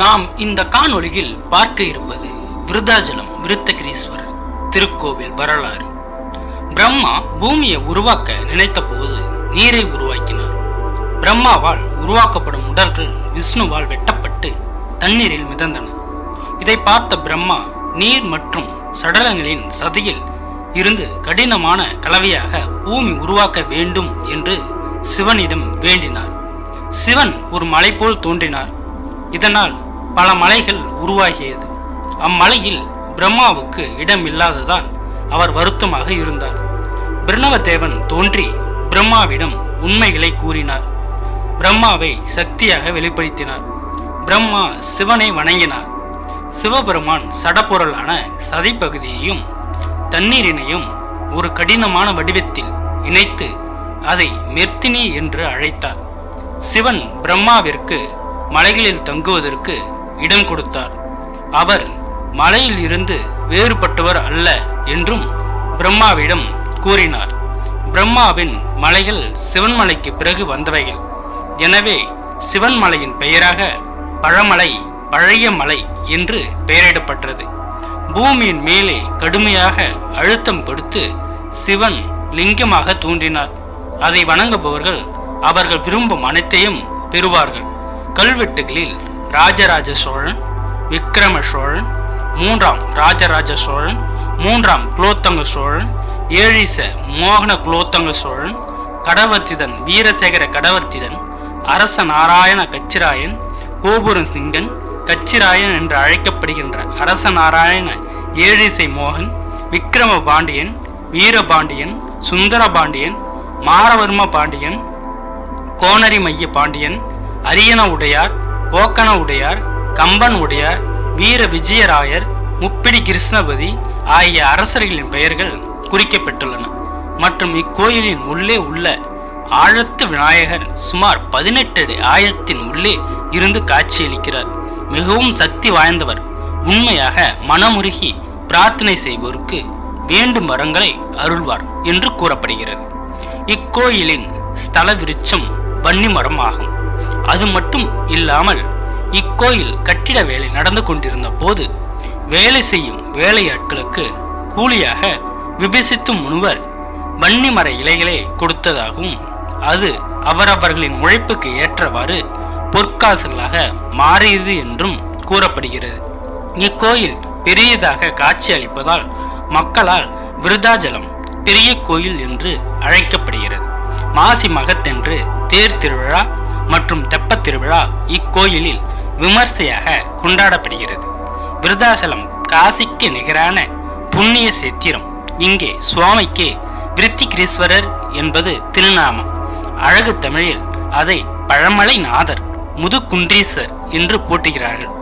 நாம் இந்த காணொளியில் பார்க்க இருப்பது விருதாச்சலம் விருத்தகிரீஸ்வரர் திருக்கோவில் வரலாறு. பிரம்மா பூமியை உருவாக்க நினைத்த போது நீரை உருவாக்கினார். பிரம்மாவால் உருவாக்கப்படும் உடல்கள் விஷ்ணுவால் வெட்டப்பட்டு தண்ணீரில் மிதந்தன. இதை பார்த்த பிரம்மா நீர் மற்றும் சடலங்களின் சதியில் இருந்து கடினமான கலவையாக பூமி உருவாக்க வேண்டும் என்று சிவனிடம் வேண்டினார். சிவன் ஒரு மலை போல் தோன்றினார். இதனால் பல மலைகள் உருவாகியது. அம்மலையில் பிரம்மாவுக்கு இடம் இல்லாததால் அவர் வருத்தமாக இருந்தார். பிரணவதேவன் தோன்றி பிரம்மாவிடம் உண்மைகளை கூறினார். பிரம்மாவை சக்தியாக வெளிப்படுத்தினார். பிரம்மா சிவனை வணங்கினார். சிவபெருமான் சடப்பொருளான சதைப்பகுதியையும் தண்ணீரினையும் ஒரு கடினமான வடிவத்தில் இணைத்து அதை மெர்த்தினி என்று அழைத்தார். சிவன் பிரம்மாவிற்கு மலைகளில் தங்குவதற்கு இடம் கொடுத்தார். அவர் மலையில் இருந்து வேறுபட்டவர் அல்ல என்றும் பிரம்மாவிடம் கூறினார். பிரம்மாவின் மலைகள் சிவன்மலைக்கு பிறகு வந்தவைகள். எனவே சிவன்மலையின் பெயராக பழமலை பழைய மலை என்று பெயரிடப்பட்டது. பூமியின் மேலே கடுமையாக அழுத்தம் கொடுத்து சிவன் லிங்கமாக தூண்டினார் அதை வணங்குபவர்கள் அவர்கள் விரும்பும் அனைத்தையும் பெறுவார்கள். கல்வெட்டுகளில் ராஜராஜ சோழன் விக்கிரம சோழன் மூன்றாம் ராஜராஜ சோழன் மூன்றாம் குலோத்தங்க சோழன் ஏழிச மோகன குலோத்தங்க சோழன் கடவர்த்திதன் வீரசேகர கடவர்த்திதன் அரச நாராயண கச்சிராயன் கோபுரம் சிங்கன் கச்சிராயன் என்று அழைக்கப்படுகின்ற அரச நாராயண ஏழிசை மோகன் விக்கிரம பாண்டியன் வீரபாண்டியன் சுந்தர பாண்டியன் மாரவர்ம பாண்டியன் கோனரி மைய பாண்டியன் அரியண உடையார் போக்கன உடையார் கம்பன் உடையார் வீர விஜயராயர் முப்பிடி கிருஷ்ணபதி ஆகிய அரசர்களின் பெயர்கள் குறிக்கப்பட்டுள்ளன. மற்றும் இக்கோயிலின் உள்ளே உள்ள ஆழத்து விநாயகர் சுமார் பதினெட்டு அடி ஆயிரத்தின் உள்ளே இருந்து காட்சியளிக்கிறார். மிகவும் சக்தி வாய்ந்தவர். உண்மையாக மனமுருகி பிரார்த்தனை செய்வோருக்கு வேண்டும் வரங்களை அருள்வார் என்று கூறப்படுகிறது. இக்கோயிலின் ஸ்தல விருட்சம் வன்னிமரம் ஆகும் அது மட்டும் இல்லாமல் இக்கோயில் கட்டிட வேலை நடந்து கொண்டிருந்த போது வேலை செய்யும் வேலையாட்களுக்கு கூலியாக விபசித்தும் முனிவர் வன்னிமர இலைகளை கொடுத்ததாகவும் அது அவரவர்களின் உழைப்புக்கு ஏற்றவாறு பொற்காசுகளாக மாறியது என்றும் கூறப்படுகிறது. இக்கோயில் பெரியதாக காட்சி அளிப்பதால் மக்களால் விருதாஜலம் பெரிய கோயில் என்று அழைக்கப்படுகிறது. மாசி மகத்தென்று தேர் திருவிழா மற்றும் தெப்பத் திருவிழா இக்கோயிலில் விமர்சையாக கொண்டாடப்படுகிறது. விருதாசலம் காசிக்கு நிகரான புண்ணிய சித்திரம். இங்கே சுவாமிக்கு விருத்திகிரீஸ்வரர் என்பது திருநாமம். அழகு தமிழில் அதை பழமலை நாதர் முதுகுன்றீசர் என்று போட்டுகிறார்கள்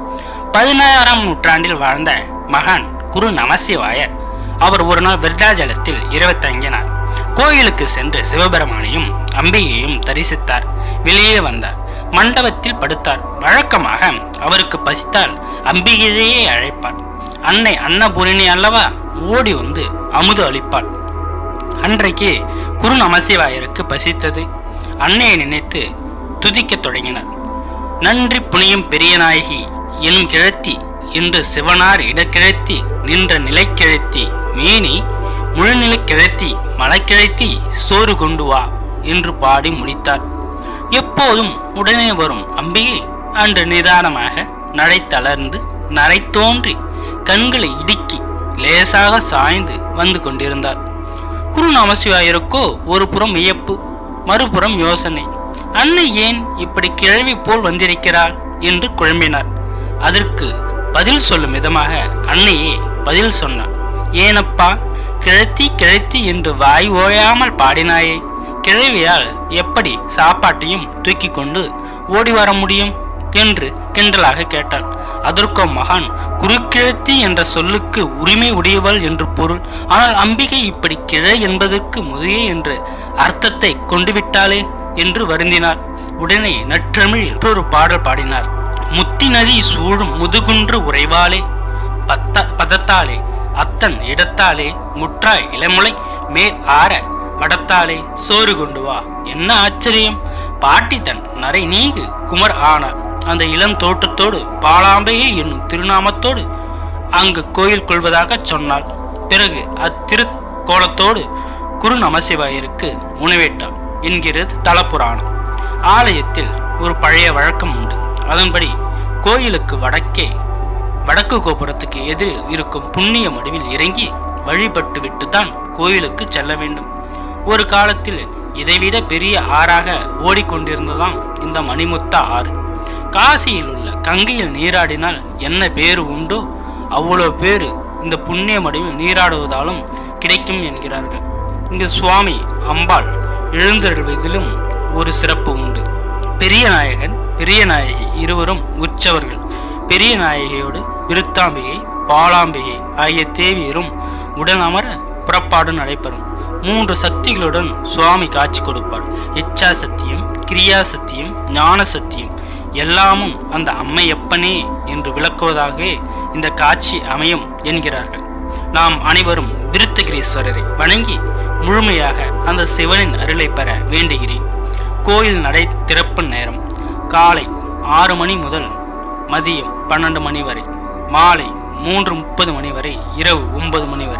பதினாறாம் நூற்றாண்டில் வாழ்ந்த மகான் குரு நமசிவாயர் அவர் ஒரு நாள் விருதாஜலத்தில் இரவு தங்கினார். கோயிலுக்கு சென்று சிவபெருமானையும் அம்பிகையையும் தரிசித்தார். வெளியே வந்தார். மண்டபத்தில் படுத்தார். வழக்கமாக அவருக்கு பசித்தால் அம்பிகையே அழைப்பார். அன்னை அன்னபூரணி அல்லவா? ஓடி வந்து அமுது அளிப்பாள். அன்றைக்கு குரு நமசிவாயருக்கு பசித்தது. அன்னையை நினைத்து துதிக்கத் தொடங்கினார். நன்றி புனியும் பெரிய நாயகி எனும் கிழத்தி என்று சிவனார் இடக்கிழத்தி நின்ற நிலைக்கிழத்தி மேனி முழுநிலை கிழத்தி மலைக்கிழத்தி சோறு கொண்டு வா என்று பாடி முடித்தார் எப்போதும் உடனே வரும் அம்பிகை அன்று நிதானமாக நடை தளர்ந்து நரை தோன்றி கண்களை இடுக்கி லேசாக சாய்ந்து வந்து கொண்டிருந்தார் குரு நமசிவாயருக்கோ ஒரு புறம் வியப்பு மறுபுறம் யோசனை. அன்னை ஏன் இப்படி கிழவி போல் வந்திருக்கிறாள் என்று குழம்பினார் அதற்கு பதில் சொல்லும் விதமாக அன்னையே பதில் சொன்னார் ஏனப்பா கிழத்தி கிழத்தி என்று வாய் ஓயாமல் பாடினாயே. கிழவியால் எப்படி சாப்பாட்டையும் தூக்கி கொண்டு ஓடி வர முடியும்? என்று கிண்டலாக கேட்டாள். அதற்கோ மகான் குறுக்கிழத்தி என்ற சொல்லுக்கு உரிமை உடையவள் என்று பொருள். ஆனால் அம்பிகை இப்படி கிழ என்பதற்கு முதையே என்று அர்த்தத்தை கொண்டுவிட்டாளே என்று வருந்தினார் உடனே நற்றமிழில் மற்றொரு பாடல் பாடினார். முத்தி நதி சூழும் முதுகுன்று உறைவாளே. பத்த பதத்தாலே அத்தன் இடத்தாலே முற்றாய் இளமுலை மேல் ஆற வடத்தாலே சோறு கொண்டு வா. என்ன ஆச்சரியம்? பாட்டி தன் நரை நீகு குமர் ஆனார். அந்த இளம் தோற்றத்தோடு பாலாம்பையே என்னும் திருநாமத்தோடு அங்கு கோயில் கொள்வதாக சொன்னாள். பிறகு அத்திருக்கோலத்தோடு குரு நமசிவாயருக்கு உணவேட்டார் என்கிறது தலப்புராணம் ஆலயத்தில் ஒரு பழைய வழக்கம் உண்டு. அதன்படி கோயிலுக்கு வடக்கே வடக்கு கோபுரத்துக்கு எதிரில் இருக்கும் புண்ணிய மடுவில் இறங்கி வழிபட்டுவிட்டு தான் கோயிலுக்கு செல்ல வேண்டும். ஒரு காலத்தில் இதைவிட பெரிய ஆறாக ஓடிக்கொண்டிருந்ததாம் இந்த மணிமுத்த ஆறு. காசியில் உள்ள கங்கையில் நீராடினால் என்ன பேரு உண்டோ அவ்வளோ பேர் இந்த புண்ணிய மடுவில் நீராடுவதாலும் கிடைக்கும் என்கிறார்கள். இங்கு சுவாமி அம்பாள் எழுந்தருள்வதிலும் ஒரு சிறப்பு உண்டு. பெரிய நாயகன் பெரிய நாயகி இருவரும் உற்சவர்கள். பெரிய நாயகியோடு விருத்தாம்பிகை பாலாம்பிகை ஆகிய தேவியரும் உடன் அமர புறப்பாடு நடைபெறும். மூன்று சக்திகளுடன் சுவாமி காட்சி கொடுப்பார். இச்சா சத்தியம் கிரியா சத்தியம் ஞான சத்தியம் எல்லாமும் அந்த அம்மையப்பனே என்று விளக்குவதாகவே இந்த காட்சி அமையும் என்கிறார்கள். நாம் அனைவரும் விருத்தகிரீஸ்வரரை வணங்கி முழுமையாக அந்த சிவனின் அருளை பெற வேண்டுகிறேன். கோயில் நடை திறப்பு நேரம். காலை ஆறு மணி முதல் மதியம் பன்னெண்டு மணி வரை மாலை மூன்று முப்பது மணி வரை இரவு ஒன்பது மணி வரை.